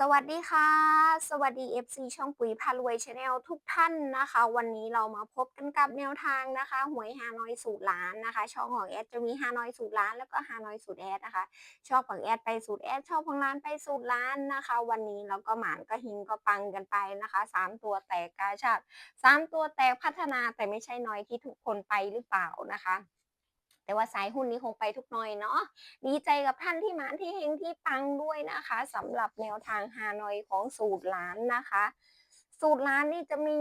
สวัสดีค่ะ สวัสดี FC ช่องปุ๋ยพารวยชาแนลทุกท่านนะคะ วันนี้เรามาพบกันกับแนวทางนะคะหวยฮานอยสูตรล้านนะคะ ช่องของแอดจะมีฮานอยสูตรล้าน แล้วก็ฮานอยสูตรแอดนะคะชอบของแอดไปสูตรแอดชอบของร้านไปสูตรล้านนะคะ วันนี้เราก็หมานก็หิงก็ปังกันไปนะคะสามตัวแตกกาชาติสามตัวแตกพัฒนาแต่ไม่ใช่น้อยที่ทุกคนไปหรือเปล่านะคะ แต่ว่าสายหุ้นนี้คงไปทุกหน่อยเนาะดีใจกับท่านที่หมานที่เฮงที่ปังด้วยนะคะสำหรับแนวทางฮานอยของสูตรล้านนะคะ สูตรล้านนี่จะมี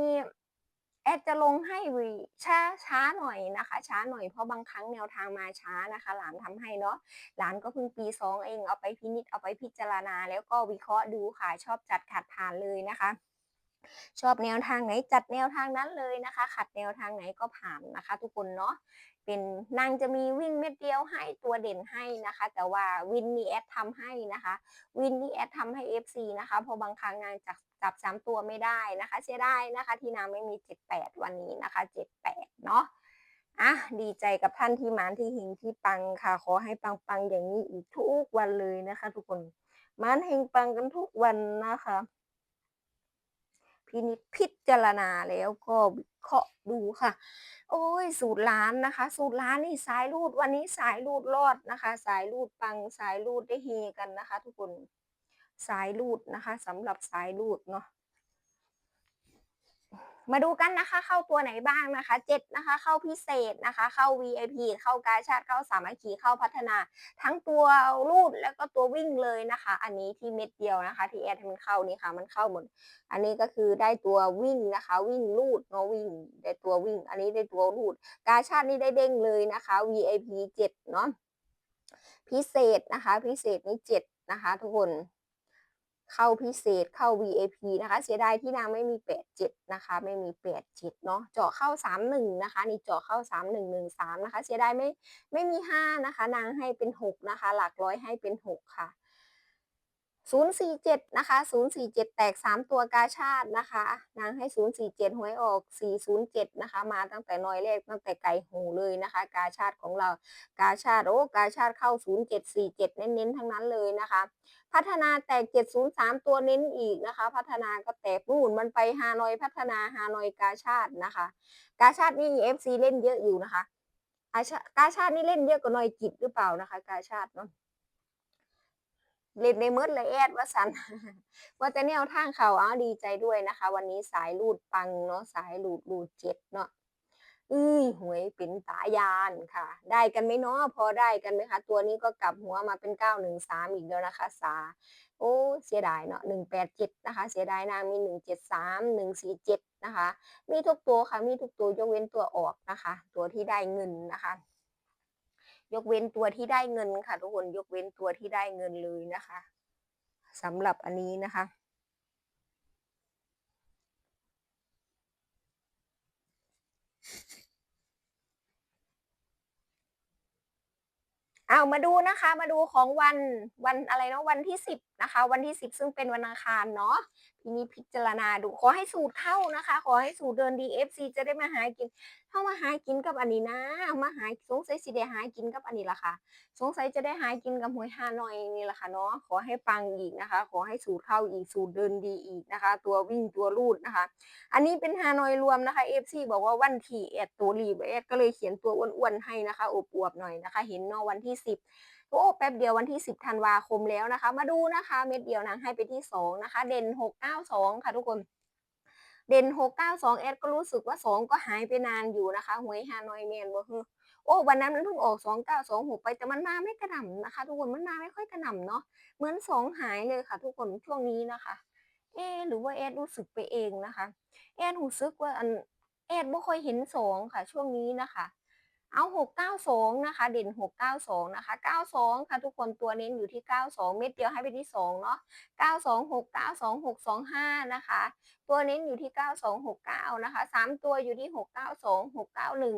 แอดจะลงให้วิช้าช้าหน่อยนะคะ ช้าหน่อยเพราะบางครั้งแนวทางมาช้านะคะ หลานทำให้เนาะหลานก็เพิ่งปีสองเองเอาไปพินิจเอาไปพิจารณา แล้วก็วิเคราะห์ดูค่ะชอบจัดขัดผ่านเลยนะคะ ชอบแนวทางไหนจัดแนวทางนั้นเลยนะคะ ขัดแนวทางไหนก็ผ่านนะคะ ทุกคนเนาะ เป็นนางจะมีวิ่งเม็ดเดียวให้ตัวเด่นให้นะคะ แต่ว่าวินนี่แอดทำให้นะคะ วินนี่แอดทำให้ FC นะคะเพราะบางครั้งนางจับจับสามตัวไม่ได้นะคะ เสียดายนะคะ ที่นางไม่มี 78 วันนี้นะคะ 78 เนาะอะดีใจกับท่านที่หมานที่หิงที่ปังค่ะ ขอให้ปังๆอย่างนี้อีกทุกวันเลยนะคะ ทุกคนหมานเฮงปังกันทุกวันนะคะ พินิจพิจารณาแล้วก็วิเคราะห์ดูค่ะ โอ้ยสูตรล้านนะคะ สูตรล้านนี่สายรูดวันนี้สายรูดรอดนะคะ สายรูดปังสายรูดได้เฮกันนะคะ ทุกคนสายรูดนะคะสำหรับสายรูดเนาะ มาดูกันนะคะ เข้าตัวไหนบ้างนะคะเจ็ดนะคะ เข้าพิเศษนะคะ เข้า VIP เข้ากาชาติเข้าสามัคคีเข้าพัฒนา ทั้งตัวรูดแล้วก็ตัววิ่งเลยนะคะ อันนี้ที่เม็ดเดียวนะคะ ที่แอดให้มันเข้านี่ค่ะ มันเข้าหมด อันนี้ก็คือได้ตัววิ่งนะคะ วิ่งรูดเนาะวิ่ง ได้ตัววิ่ง อันนี้ได้ตัวรูด กาชาตินี่ได้เด้งเลยนะคะ VIP 7เนาะพิเศษนะคะ พิเศษนี่7นะคะ ทุกคน เข้าพิเศษเข้า V A P นะคะ เสียดายที่นางไม่มี 87 นะคะ ไม่มี 87 เนาะเจาะเข้า 31 นะคะ นี่เจาะเข้า 3113 นะคะ เสียดายไม่ไม่มี 5 นะคะ นางให้เป็น 6 นะคะ หลักร้อยให้เป็น 6 ค่ะ 047 นะคะ 047 แตก 3 ตัวกาชาตินะคะ นางให้ 047 หวยออก 407 นะคะ มาตั้งแต่น้อยแรกตั้งแต่ไก่หูเลยนะคะ กาชาติของเรา กาชาติโอ้กาชาติเข้า 0747 เน้นๆ ทั้งนั้นเลยนะคะ พัฒนาแตก 703 ตัวเน้นอีกนะคะ พัฒนาก็แตกนู่นมันไปฮานอยพัฒนาฮานอยกาชาตินะคะ กาชาตินี่ FC เล่นเยอะอยู่นะคะกาชาตินี่เล่นเยอะกว่านอยจิตหรือเปล่านะคะ กาชาติเนาะ เล่นในมืดเลยแอดว่าสัน ว่าจะแนวทางเขาอ้าดีใจด้วยนะคะ วันนี้สายรูดปังเนาะสายรูดรูดเจ็ดเนาะอื้อหวยเป็นตายานค่ะ ได้กันไหมเนาะพอได้กันไหมคะ ตัวนี้ก็กลับหัวมาเป็นเก้าหนึ่งสามอีกแล้วนะคะ สา โอ้เสียดายเนาะหนึ่งแปดเจ็ดนะคะ เสียดายนางมีหนึ่งเจ็ดสามหนึ่งสี่เจ็ดนะคะ มีทุกตัวค่ะมีทุกตัวยกเว้นตัวออกนะคะ ตัวที่ได้เงินนะคะ ยกเว้นตัวที่ได้เงินค่ะ ทุกคนยกเว้นตัวที่ได้เงินเลยนะคะสำหรับอันนี้นะคะ เอามาดูนะคะ มาดูของวันวันอะไรเนาะวันที่สิบนะคะ วันที่สิบซึ่งเป็นวันอังคารเนาะทีนี้พิจารณาดูขอให้สูตรเข้านะคะ ขอให้สูตรเดินดีเอฟซีจะได้มาหากิน เข้ามาหากินกับอันนี้นะมาหาสงสัยสิได้หากินกับอันนี้ละค่ะ สงสัยจะได้หากินกับหวยฮานอยนี่แหละค่ะเนาะขอให้ปังอีกนะคะ ขอให้สูตรเข้าอีกสูตรเดินดีอีกนะคะ ตัววิ่งตัวรูดนะคะ อันนี้เป็นฮานอยรวมนะคะ FC บอกว่าวันที่แอดตัวรีบแอดก็เลยเขียนตัวอ้วนๆให้นะคะอวบๆหน่อยนะคะ เห็นเนาะวันที่10โอ้แป๊บเดียววันที่ 10ธันวาคมแล้วนะคะ มาดูนะคะ เม็ดเดียวนางให้ไปที่ 2 นะคะ เด่น 692 ค่ะทุกคน เด่น692แอดก็รู้สึกว่าสองก็หายไปนานอยู่นะคะหวยฮานอยแมนบ่คือโอ้วันนั้นมันเพิ่งออก2926ไปแต่มันมาไม่กระหน่ำนะคะ ทุกคนมันมาไม่ค่อยกระหน่ำเนาะเหมือนสองหายเลยค่ะ ทุกคนช่วงนี้นะคะ เอ๊หรือว่าแอดรู้สึกไปเองนะคะแอดรู้สึกว่าอันแอดบ่ค่อยเห็นสองค่ะ ช่วงนี้นะคะ เอาหกเก้าสองนะคะ เด่นหกเก้าสองนะคะเก้าสองค่ะทุกคนตัวเน้นอยู่ที่เก้าสองเม็ดเดียวให้ไปที่สองเนาะเก้าสองหกเก้าสองหกสองห้านะคะ ตัวเน้นอยู่ที่เก้าสองหกเก้านะคะสามตัวอยู่ที่หกเก้าสองหกเก้าหนึ่ง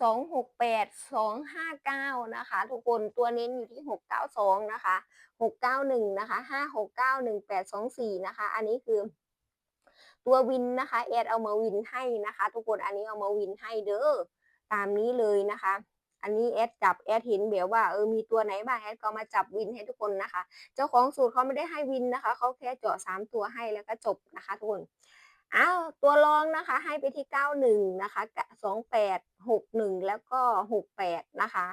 สองหกแปดสองห้าเก้านะคะ ทุกคนตัวเน้นอยู่ที่หกเก้าสองนะคะหกเก้าหนึ่งนะคะห้าหกเก้าหนึ่งแปดสองสี่นะคะ อันนี้คือตัววินนะคะแอดเอามาวินให้นะคะ ทุกคนอันนี้เอามาวินให้เด้อ ตามนี้เลยนะคะ อันนี้แอดจับแอดเห็นแบบว่าเออมีตัวไหนบ้างแอดก็มาจับวินให้ทุกคนนะคะ เจ้าของสูตรเขาไม่ได้ให้วินนะคะเขาแค่เจาะสามตัวให้แล้วก็จบนะคะทุกคนอ้าวตัวรองนะคะให้ไปที่เก้าหนึ่งนะคะสองแปดหกหนึ่งแล้วก็หกแปดนะคะ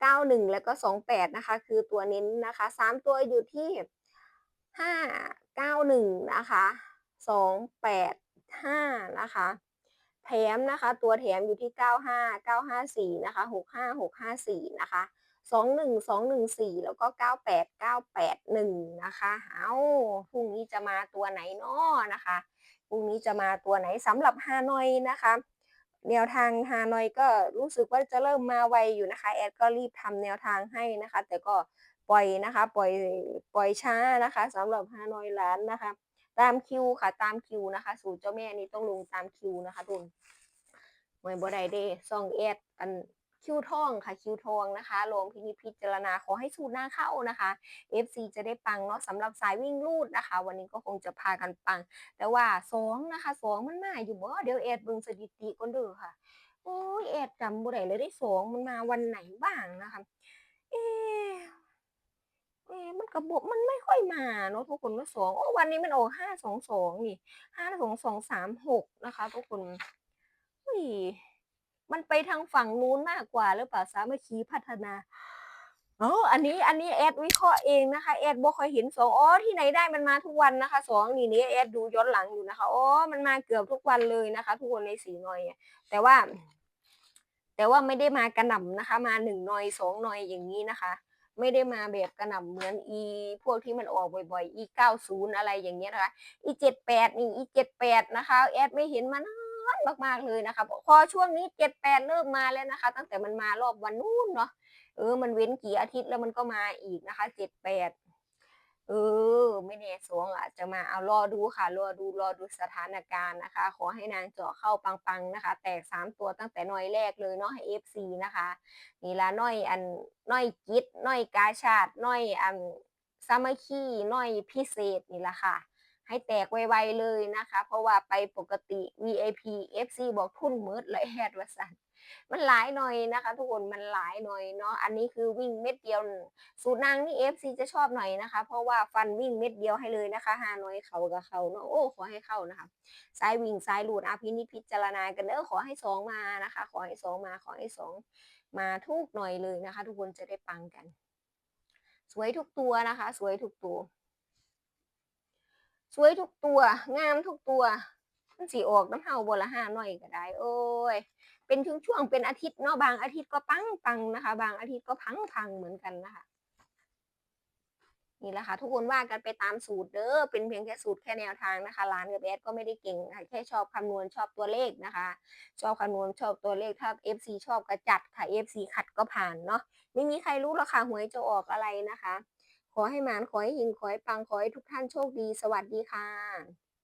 เก้าหนึ่งแล้วก็สองแปดนะคะ คือตัวเน้นนะคะสามตัวอยู่ที่ห้าเก้าหนึ่งนะคะสองแปดห้านะคะ แถมนะคะ ตัวแถมอยู่ที่ 95 954 นะคะ 65 654 นะคะ 21 214 แล้วก็ 98 981 นะคะ เอาพรุ่งนี้จะมาตัวไหนเนาะนะคะ พรุ่งนี้จะมาตัวไหนสำหรับฮานอยนะคะ แนวทางฮานอยก็รู้สึกว่าจะเริ่มมาไวอยู่นะคะ แอดก็รีบทำแนวทางให้นะคะ แต่ก็ปล่อยนะคะ ปล่อยปล่อยช้านะคะสำหรับฮานอยล้านนะคะ ตามคิวค่ะ ตามคิวนะคะ สูตรเจ้าแม่นี่ต้องลงตามคิวนะคะทุนไว้บ่ได้เดซองแอดอันคิวทองค่ะคิวทองนะคะลงพินิจพิจารณาขอให้สูตรหน้าเข้านะคะ FC จะได้ปังเนาะสำหรับสายวิ่งลูดนะคะ วันนี้ก็คงจะพากันปัง แต่ว่าสองนะคะสองมันมาอยู่บ่เดี๋ยวแอดเบิ่งสถิติก่อนเด้อค่ะโอ้ยแอดจำบ่ได้เลยได้สองมันมาวันไหนบ้างนะคะเอ๊ะเอ๊ะ มันกระบบมันไม่ค่อยมาเนาะทุกคนว่าสองโอ้วันนี้มันออกห้าสองสองนี่ห้าสองสองสามหกนะคะ ทุกคนอุ้ยมันไปทางฝั่งนู้นมากกว่าหรือเปล่าสามัคคีพัฒนาโอ๋ออันนี้อันนี้แอดวิเคราะห์เองนะคะแอดบ่ค่อยเห็นสองอ๋อที่ไหนได้มันมาทุกวันนะคะสองนี่นี่แอดดูย้อนหลังอยู่นะคะอ๋อมันมาเกือบทุกวันเลยนะคะ ทุกคนในสีหน่อยแต่ว่า แต่ว่าไม่ได้มากระหน่ำนะคะ มาหนึ่งหน่อยสองหน่อยอย่างนี้นะคะ ไม่ได้มาแบบกระหน่ำเหมือนอีพวกที่มันออกบ่อยๆ อีเก้าศูนย์อะไรอย่างเงี้ยนะคะ อีเจ็ดแปดนี่ อีเจ็ดแปดนะคะ แอดไม่เห็นมานานมากๆเลยนะคะ พอช่วงนี้เจ็ดแปดเริ่มมาแล้วนะคะ ตั้งแต่มันมารอบวันนู้นเนาะ เออ มันเว้นกี่อาทิตย์แล้วมันก็มาอีกนะคะเจ็ดแปดเออ สงอาจจะมาเอารอดูค่ะรอดูรอดูสถานการณ์นะคะ ขอให้นางเจาะเข้าปังๆนะคะ แตกสามตัวตั้งแต่น้อยแรกเลยเนาะให้เอฟซีนะคะนี่ละน้อยอันน้อยกิจน้อยกาชาติน้อยอันสามัคคีน้อยพิเศษนี่ละค่ะ ให้แตกไวๆเลยนะคะ เพราะว่าไปปกติ VIP FC บอกทุ่นมืดเลยแฮดว่าสัน มันหลายหน่อยนะคะ ทุกคนมันหลายหน่อยเนาะอันนี้คือวิ่งเม็ดเดียว สูตรนางนี่ FC จะชอบหน่อยนะคะ เพราะว่าฟันวิ่งเม็ดเดียวให้เลยนะคะฮานอยเขากับเขาเนาะโอ้ขอให้เข้านะคะซ้ายวิ่งซ้ายหลุดอาพินิจพิจารณากันเด้อขอให้สองมานะคะ ขอให้สองมาขอให้สองมาทุกหน่อยเลยนะคะ ทุกคนจะได้ปังกัน สวยทุกตัวนะคะ สวยทุกตัว สวยทุกตัว งามทุกตัวมันสีออกน้ำเฮาบละห้าหน่อยก็ได้ โอ้ย เป็นช่วงๆเป็นอาทิตย์เนาะบางอาทิตย์ก็ปังปังนะคะ บางอาทิตย์ก็พังพังเหมือนกันนะคะนี่แหละค่ะทุกคนว่ากันไปตามสูตรเด้อเป็นเพียงแค่สูตรแค่แนวทางนะคะร้านกับแอดก็ไม่ได้เก่งค่ะแค่ชอบคำนวณชอบตัวเลขนะคะ ชอบคำนวณชอบตัวเลขถ้า FC ชอบก็จัดค่ะ FC ขัดก็ผ่านเนาะไม่มีใครรู้หรอกค่ะหวยจะออกอะไรนะคะ ขอให้หมานขอให้หิงขอให้ปังขอให้ทุกท่านโชคดี สวัสดีค่ะ